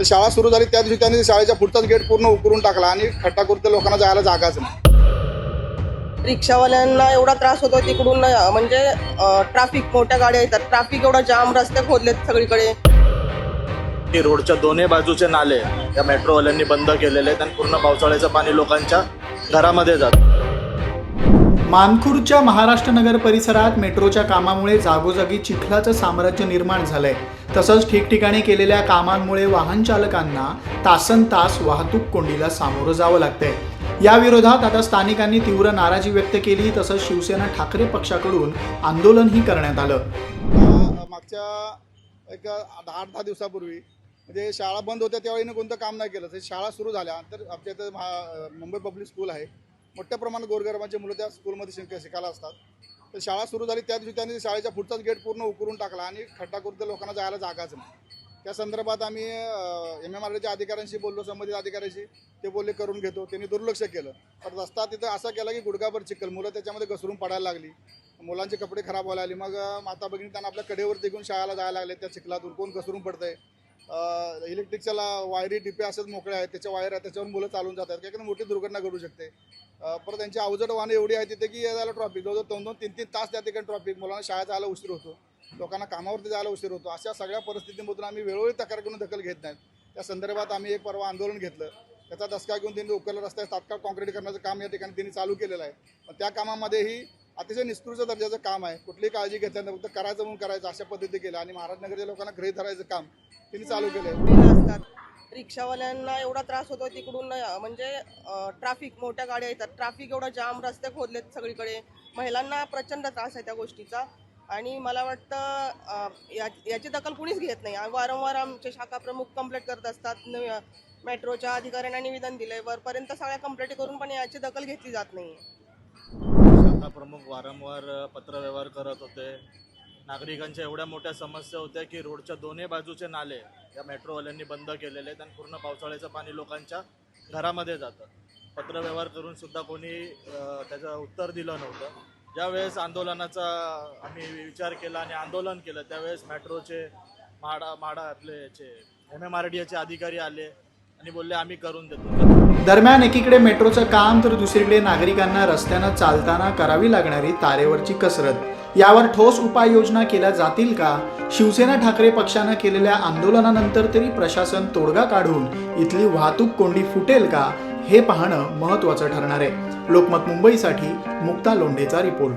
तर शाळा सुरू झाली त्या दिवशी त्यांनी शाळेच्या पुढचाच गेट पूर्ण उकरून टाकला आणि त्या लोकांना जायला जागाच नाही. रिक्षावाल्यांना एवढा त्रास होतो तिकडून म्हणजे ट्रॅफिक मोठ्या गाड्या येतात. ट्रॅफिक एवढा जाम रस्ते खोदलेत सगळीकडे. की रोडच्या दोन्ही बाजूचे नाले या मेट्रोवाल्यांनी बंद केलेले आहेत आणि पूर्ण पावसाळ्याचं पाणी लोकांच्या घरामध्ये जातं. मानखुर्दच्या महाराष्ट्र नगर परिसरात मेट्रोच्या कामामुळे जागोजागी चिखलाचं साम्राज्य निर्माण झालंय. तसंच ठिकठिकाणी केलेल्या कामांमुळे वाहन चालकांना तासन तास वाहतूक कोंडीला सामोरं जावं लागतंय. या विरोधात आता स्थानिकांनी तीव्र नाराजी व्यक्त केली तसंच शिवसेना ठाकरे पक्षाकडून आंदोलनही करण्यात आलं. मागच्या एक दहा आठ दहा दिवसापूर्वी म्हणजे शाळा बंद होत्या त्यावेळी कोणतं काम नाही केलं. तर शाळा सुरू झाल्या तर आमच्या इथं मुंबई पब्लिक स्कूल आहे. मोठ्या प्रमाणात गोरगरबांचे मुलं त्या स्कूलमध्ये शिक शिकायला असतात. तर शाळा सुरू झाली त्या दिवशी त्यांनी शाळेच्या पुढचाच गेट पूर्ण उकरून टाकला आणि खड्डा करून लोकांना जायला जागाच नाही. त्या संदर्भात आम्ही एम एम आर डीच्या अधिकाऱ्यांशी बोललो संबंधित अधिकाऱ्यांशी. ते बोलले करून घेतो. त्यांनी दुर्लक्ष केलं. पण रस्ता तिथं असा केला की गुडघाभर चिखल मुलं त्याच्यामध्ये घसरून पडायला लागली. मुलांचे कपडे खराब व्हायला लागले. मग माता भगिनी त्यांना आपल्या कडेवरती घेऊन शाळेला जायला लागले. त्या चिखलातून कोण घसरून पडतंय? इलेक्ट्रिकच्या वायरी डिपे असेच मोकळे आहेत. त्याच्या वायर आहेत त्याच्यावर मुलं चालून जातात. काही मोठी दुर्घटना घडू शकते. परत त्यांची अवजड वाहनं एवढी आहे तिथे की यायला ट्रॉफिक जवळजवळ दोन दोन तीन तीन तास त्या ठिकाणी ट्रॉफिक मुलांना शाळेत जायला उशीर होतो. लोकांना कामावरती जायला उशीर होतो. अशा सगळ्या परिस्थितीमधून आम्ही वेळोवेळी तक्रार करून दखल घेत नाहीत त्या संदर्भात आम्ही एक परवा आंदोलन घेतलं. त्याचा दसका घेऊन त्यांनी उकरला रस्ता तात्काळ कॉन्क्रीट करण्याचं काम या ठिकाणी त्यांनी चालू केलेलं आहे. पण त्या कामामध्येही अतिशय निष्कृष्ट दर्जाचं काम आहे. कुठली काळजी घेतल्या फक्त करायचं म्हणून करायचं अशा पद्धती केलं आणि महाराजनगरच्या लोकांना घरी धरायचं काम त्यांनी चालू केलं असतात रिक्षावाल्यांना एवढा त्रास होतो तिकडून म्हणजे ट्रॅफिक मोठ्या गाड्या येतात. ट्रॅफिक एवढा जाम रस्ते खोदलेत सगळीकडे. महिलांना प्रचंड त्रास आहे त्या गोष्टीचा. आणि मला वाटतं या- याची दखल कुणीच घेत नाही. वारंवार आमचे शाखा प्रमुख कंप्लेंट करत असतात. मेट्रोच्या अधिकाऱ्यांना निवेदन दिलंय. वरपर्यंत सगळ्या कंप्लेंट करून पण याची दखल घेतली जात नाही संस्था प्रमुख वारंवार पत्रव्यवहार करत होते. नागरिकांच्या एवढ्या मोठ्या समस्या होत्या की रोडच्या दोन्ही बाजूचे नाले या मेट्रोवाल्यांनी बंद केलेले आहेत आणि पूर्ण पावसाळ्याचं पाणी लोकांच्या घरामध्ये जातं. पत्रव्यवहार करून सुद्धा कोणी त्याचं उत्तर दिलं नव्हतं. ज्यावेळेस आंदोलनाचा आम्ही विचार केला आणि आंदोलन केलं त्यावेळेस मेट्रोचे म्हाडा म्हाडा आपले याचे एम एम आर डी एचे अधिकारी आले. आणि बोलले आम्ही करून देतो. दरम्यान एकीकडे मेट्रोचं काम तर दुसरीकडे नागरिकांना रस्त्यानं चालताना करावी लागणारी तारेवरची कसरत. यावर ठोस उपाययोजना केल्या जातील का? शिवसेना ठाकरे पक्षानं केलेल्या आंदोलनानंतर तरी प्रशासन तोडगा काढून इथली वाहतूक कोंडी फुटेल का? हे पाहणं महत्त्वाचं ठरणार आहे. लोकमत मुंबईसाठी मुक्ता लोंढेचा रिपोर्ट.